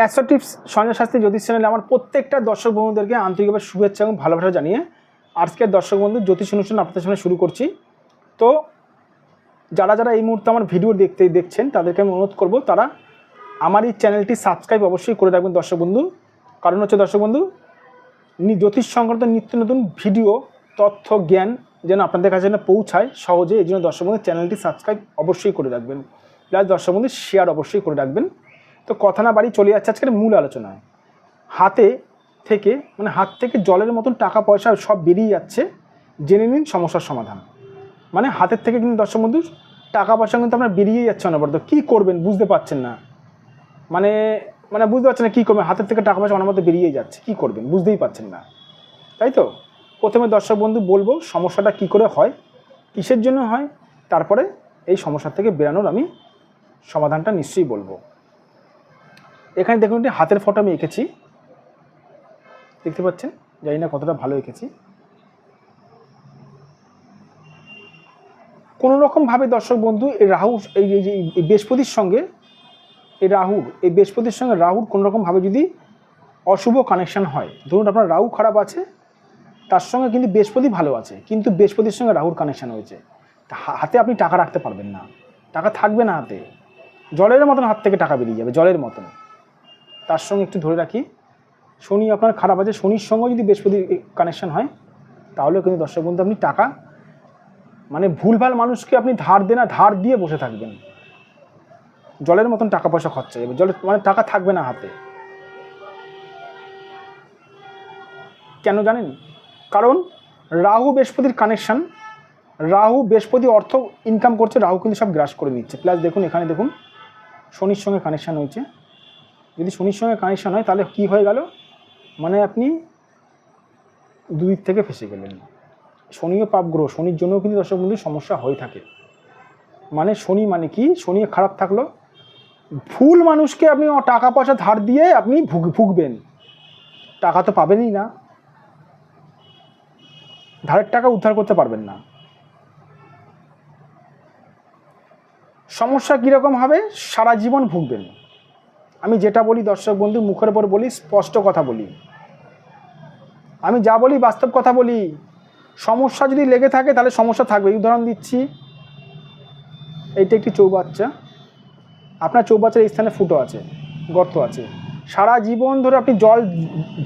Astro tips Sanjay Shastri জ্যোতিষ চ্যানেলে আমার প্রত্যেকটা দর্শক বন্ধুদেরকে আন্তরিকভাবে শুভেচ্ছা এবং ভালোবাসা জানিয়ে আজকের দর্শক বন্ধু জ্যোতিষ অনুষ্ঠান আপনাদের সামনে শুরু করছি। তো যারা যারা এই মুহূর্তে আমার ভিডিও দেখতে দেখছেন, তাদেরকে আমি অনুরোধ করব, তারা আমার এই চ্যানেলটি সাবস্ক্রাইব অবশ্যই করে রাখবেন দর্শক বন্ধু। কারণ হচ্ছে দর্শক বন্ধু জ্যোতিষ সংক্রান্ত নিত্য নতুন ভিডিও, তথ্য, জ্ঞান যেন আপনাদের কাছে যেন পৌঁছায় সহজে এই জন্য দর্শক বন্ধু চ্যানেলটি সাবস্ক্রাইব অবশ্যই করে রাখবেন। প্লাস দর্শক বন্ধু শেয়ার অবশ্যই করে রাখবেন। তো কথা না বাড়ি চলে যাচ্ছে আজকের মূল আলোচনায়। হাতে থেকে মানে হাত থেকে জলের মতন টাকা পয়সা সব বেরিয়ে যাচ্ছে, জেনে নিন সমস্যার সমাধান। মানে হাতের থেকে কিন্তু দর্শক বন্ধু, টাকা পয়সা কিন্তু আপনার বেরিয়েই যাচ্ছে অনবরত। কী করবেন বুঝতে পারছেন না। মানে মানে বুঝতে পারছেন না কী করবেন, হাতের থেকে টাকা পয়সা অনবরত বেরিয়ে যাচ্ছে, কী করবেন বুঝতেই পারছেন না। তাই তো? প্রথমে দর্শক বন্ধু বলব সমস্যাটা কী করে হয়, কিসের জন্য হয়, তারপরে এই সমস্যা থেকে বেরানোর আমি সমাধানটা নিশ্চয়ই বলব। এখানে দেখুন একটি হাতের ফটো আমি এঁকেছি। দেখতে পাচ্ছেন? জানি না কতটা ভালো এঁকেছি। কোনো রকমভাবে দর্শক বন্ধু, এই রাহু, এই যে, এই বৃহস্পতির সঙ্গে, এই রাহুর এই বৃহস্পতির সঙ্গে রাহুর কোনো রকমভাবে যদি অশুভ কানেকশান হয়, ধরুন আপনার রাহু খারাপ আছে, তার সঙ্গে কিন্তু বৃহস্পতি ভালো আছে, কিন্তু বৃহস্পতির সঙ্গে রাহুর কানেকশান হয়েছে। হাতে আপনি টাকা রাখতে পারবেন না। টাকা থাকবে না হাতে। জলের মতন হাত থেকে টাকা বেরিয়ে যাবে, জলের মতন। তার সঙ্গে একটু ধরে রাখি, শনি আপনার খারাপ আছে, শনির সঙ্গে যদি বৃহস্পতির কানেকশন হয় তাহলে কিন্তু দর্শক বন্ধু আপনি টাকা মানে ভুলভাল মানুষকে আপনি ধার দেনা ধার দিয়ে বসে থাকবেন। জলের মতন টাকা পয়সা খরচা যাবে, জলের মানে টাকা থাকবে না হাতে। কেন জানেন? কারণ রাহু বৃহস্পতির কানেকশন রাহু বৃহস্পতি অর্থ ইনকাম করছে, রাহু কিন্তু সব গ্রাস করে নিচ্ছে প্লাস দেখুন, এখানে দেখুন, শনির সঙ্গে কানেকশান হয়েছে। যদি শনির সঙ্গে কানেকশন হয়, তাহলে কি হয়ে গেল? মানে আপনি দুই দিক থেকে ফেসে গেলেন। শনিও পাপ গ্রহ, শনির জন্যও কিন্তু দর্শক বন্ধু সমস্যা হয়ে থাকে। মানে শনি মানে কি? শনি খারাপ থাকল। ভুল মানুষকে আপনি টাকা পয়সা ধার দিয়ে আপনি ভুগ, ভুগবেন। টাকা তো পাবেনই না। ধারের টাকা উদ্ধার করতে পারবেন না। সমস্যা কীরকম হবে? সারা জীবন ভুগবেন। আমি যেটা বলি দর্শক বন্ধু, মুখের উপর বলি, স্পষ্ট কথা বলি। আমি যা বলি বাস্তব কথা বলি। সমস্যা যদি লেগে থাকে তাহলে সমস্যা থাকবে উদাহরণ দিচ্ছি। এইটা একটি চৌবাচ্চা। আপনার চৌবাচ্চার এই স্থানে ফুটো আছে, গর্ত আছে। সারা জীবন ধরে আপনি জল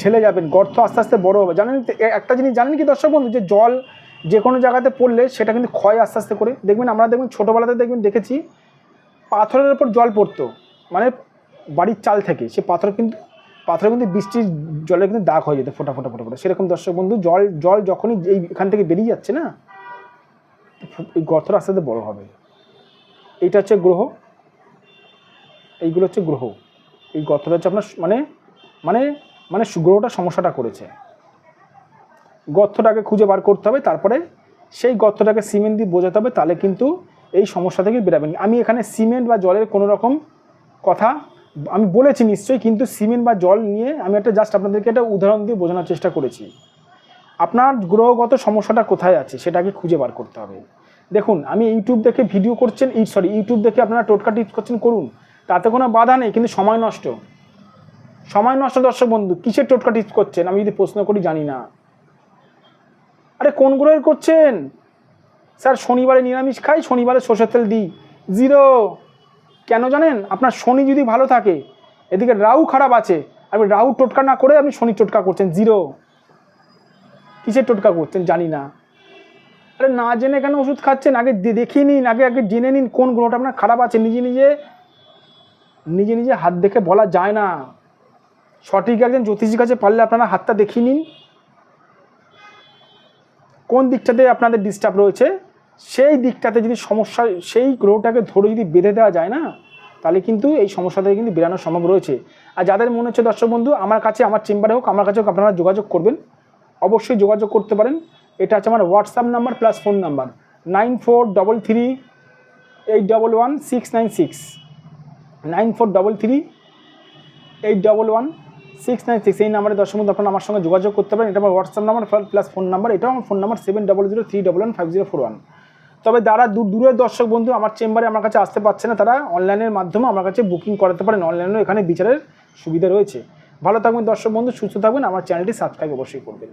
ঢেলে যাবেন, গর্ত আস্তে আস্তে বড় হবে। জানেন একটা জিনিস জানেন কি দর্শক বন্ধু? যে জল যে কোনো জায়গাতে পড়লে সেটা কিন্তু ক্ষয় আস্তে আস্তে করে। দেখবেন আমরা দেখবেন ছোটোবেলাতে দেখবেন দেখেছি, পাথরের ওপর জল পড়তো। মানে বাড়ির চাল থেকে, সে পাথর কিন্তু, পাথরে কিন্তু বৃষ্টির জলে কিন্তু দাগ হয়ে যেত ফোটা ফোটা ফোটা ফোটা। সেরকম দর্শক বন্ধু, জল জল যখনই এই এখান থেকে বেরিয়ে যাচ্ছে না এই গর্তটা আস্তে আস্তে বড় হবে। এইটা হচ্ছে গ্রহ, এইগুলো হচ্ছে গ্রহ। এই গর্তটা হচ্ছে আপনার মানে মানে মানে গ্রহটা সমস্যাটা করেছে। গর্তটাকে খুঁজে বার করতে হবে, তারপরে সেই গর্তটাকে সিমেন্ট দিয়ে বোঝাতে হবে, তাহলে কিন্তু এই সমস্যা থেকে বেরাবেন আমি এখানে সিমেন্ট বা জলের কোনো রকম কথা আমি বলেছি নিশ্চয়ই, কিন্তু সিমেন্ট বা জল নিয়ে আমি একটা জাস্ট আপনাদেরকে একটা উদাহরণ দিয়ে বোঝানোর চেষ্টা করেছি। আপনার গ্রহগত সমস্যাটা কোথায় আছে সেটাকে খুঁজে বার করতে হবে। দেখুন, আমি ইউটিউব দেখে ভিডিও করছেন, এই সরি ইউটিউব দেখে আপনারা টোটকা টিপস করছেন, করুন। তাতে কোনো বাধা নেই, কিন্তু সময় নষ্ট। সময় নষ্ট দর্শক বন্ধু, কিসের টোটকা টিপস করছেন? আমি যদি প্রশ্ন করি, জানি না। আরে, কোন গ্রহের করছেন? স্যার, শনিবারে নিরামিষ খাই, শনিবারে সর্ষের তেল দিই। জিরো কেন জানেন? আপনার শনি যদি ভালো থাকে, এদিকে রাহু খারাপ আছে, আপনি রাহু টোটকা না করে আপনি শনি টোটকা করছেন জিরো কিসের টোটকা করছেন জানি না। আরে না জেনে কেন ওষুধ খাচ্ছেন? আগে দেখিয়ে নিন, আগে আগে জেনে নিন কোন গ্রহটা আপনার খারাপ আছে, নিজে নিজে নিজে নিজে হাত দেখে বলা যায় না। সঠিক একজন জ্যোতিষীর কাছে পারলে আপনারা হাতটা দেখিয়ে নিন। কোন দিকটাতে আপনাদের ডিস্টার্ব রয়েছে? সেই দিকটাতে যদি সমস্যা, সেই গ্রহটাকে ধরে যদি বেঁধে দেওয়া যায় না, তাহলে কিন্তু এই সমস্যা থেকে কিন্তু বেরানো সম্ভব রয়েছে। আর যাদের মনে হচ্ছে, দর্শক বন্ধু, আমার কাছে, আমার চেম্বারে হোক, আমার কাছে হোক, আপনারা যোগাযোগ করবেন। অবশ্যই যোগাযোগ করতে পারেন। এটা হচ্ছে আমার WhatsApp number plus phone number nine four double three eight double one six nine six nine four double three eight double one six nine six এই নাম্বারে দর্শক বন্ধু, আপনারা আমার সঙ্গে যোগাযোগ করতে পারেন। এটা আমার WhatsApp number plus phone number এটাও আমার phone number seven double zero three double one five zero four one তবে যারা দূর দূরের দর্শক বন্ধু আমার চেম্বারে আমার কাছে আসতে পারছে না, তারা অনলাইনের মাধ্যমে আমার কাছে বুকিং করাতে পারেন। অনলাইনেও এখানে বিচারের সুবিধা রয়েছে। ভালো থাকবেন দর্শক বন্ধু, সুস্থ থাকবেন। আমার চ্যানেলটি সাবস্ক্রাইব অবশ্যই করবেন।